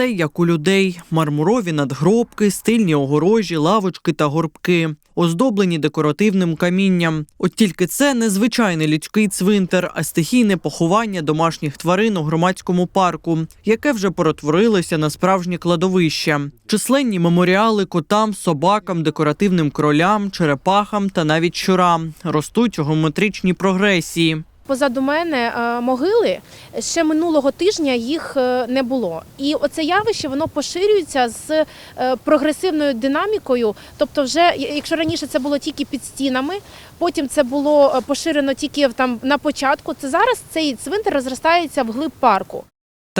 Все як у людей: мармурові надгробки, стильні огорожі, лавочки та горбки, оздоблені декоративним камінням. От тільки це не звичайний людський цвинтар, а стихійне поховання домашніх тварин у громадському парку, яке вже перетворилося на справжнє кладовище. Численні меморіали котам, собакам, декоративним кролям, черепахам та навіть щурам ростуть у геометричній прогресії. Позаду мене е, могили ще минулого тижня їх е, не було. І оце явище воно поширюється з е, прогресивною динамікою. Тобто, вже якщо раніше це було тільки під стінами, потім це було поширено тільки там на початку. Це зараз цей цвинтар розростається в глиб парку.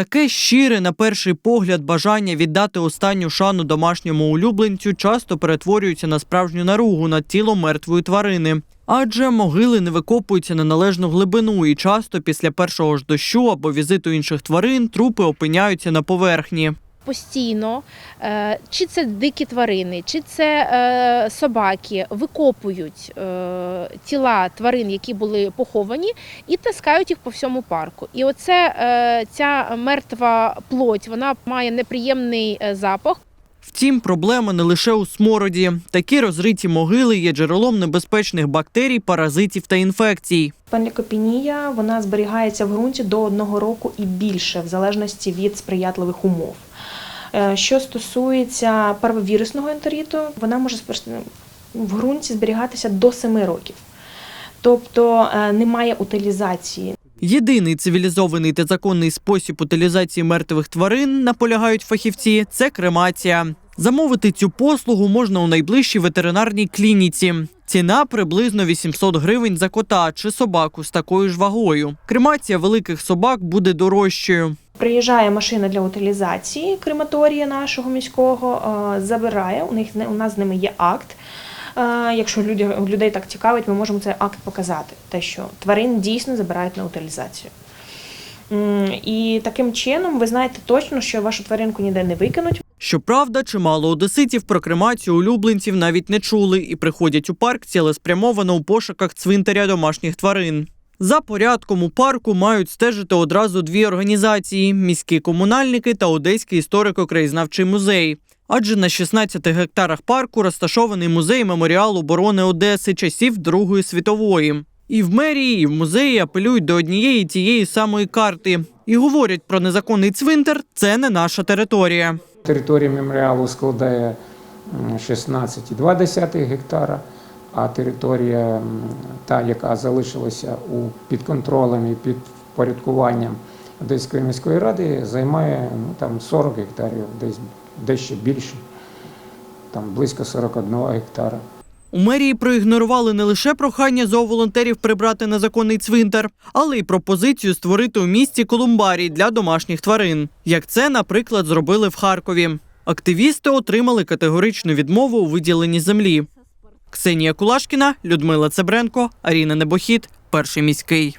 Таке щире, на перший погляд, бажання віддати останню шану домашньому улюбленцю часто перетворюється на справжню наругу над тілом мертвої тварини. Адже могили не викопуються на належну глибину, і часто після першого ж дощу або візиту інших тварин трупи опиняються на поверхні. Постійно, е, чи це дикі тварини, чи це е, собаки, викопують е, тіла тварин, які були поховані, і таскають їх по всьому парку. І оце ця мертва плоть, вона має неприємний запах. Втім, проблема не лише у смороді. Такі розриті могили є джерелом небезпечних бактерій, паразитів та інфекцій. Панлікопенія вона зберігається в ґрунті до одного року і більше, в залежності від сприятливих умов. Е, Що стосується первовірусного ентеріту, вона може в ґрунті зберігатися до 7 років. Тобто е, немає утилізації. Єдиний цивілізований та законний спосіб утилізації мертвих тварин, наполягають фахівці, це кремація. Замовити цю послугу можна у найближчій ветеринарній клініці. Ціна приблизно 800 гривень за кота чи собаку з такою ж вагою. Кремація великих собак буде дорожчою. Приїжджає машина для утилізації крематорія нашого міського, е, забирає. У них у нас з ними є акт. Е, Якщо людей так цікавить, ми можемо цей акт показати. Те, що тварин дійсно забирають на утилізацію. І таким чином ви знаєте точно, що вашу тваринку ніде не викинуть. Щоправда, чимало одеситів про кремацію улюбленців навіть не чули і приходять у парк цілеспрямовано у пошуках цвинтаря домашніх тварин. За порядком у парку мають стежити одразу дві організації: міські комунальники та Одеський історико-краєзнавчий музей. Адже на 16 гектарах парку розташований музей меморіал оборони Одеси часів Другої світової. І в мерії, і в музеї апелюють до однієї тієї самої карти і говорять про незаконний цвинтар це не наша територія. Територія меморіалу складає м, 16,2 гектара, а територія, та, яка залишилася у під контролем і під впорядкуванням Одеської міської ради, займає ну, там 40 гектарів, десь дещо більше, там близько 41 гектара. У мерії проігнорували не лише прохання зооволонтерів прибрати незаконний цвинтар, але й пропозицію створити у місті колумбарій для домашніх тварин, як це, наприклад, зробили в Харкові. Активісти отримали категоричну відмову у виділенні землі. Ксенія Кулашкіна, Людмила Цебренко, Аріна Небохід, перший міський.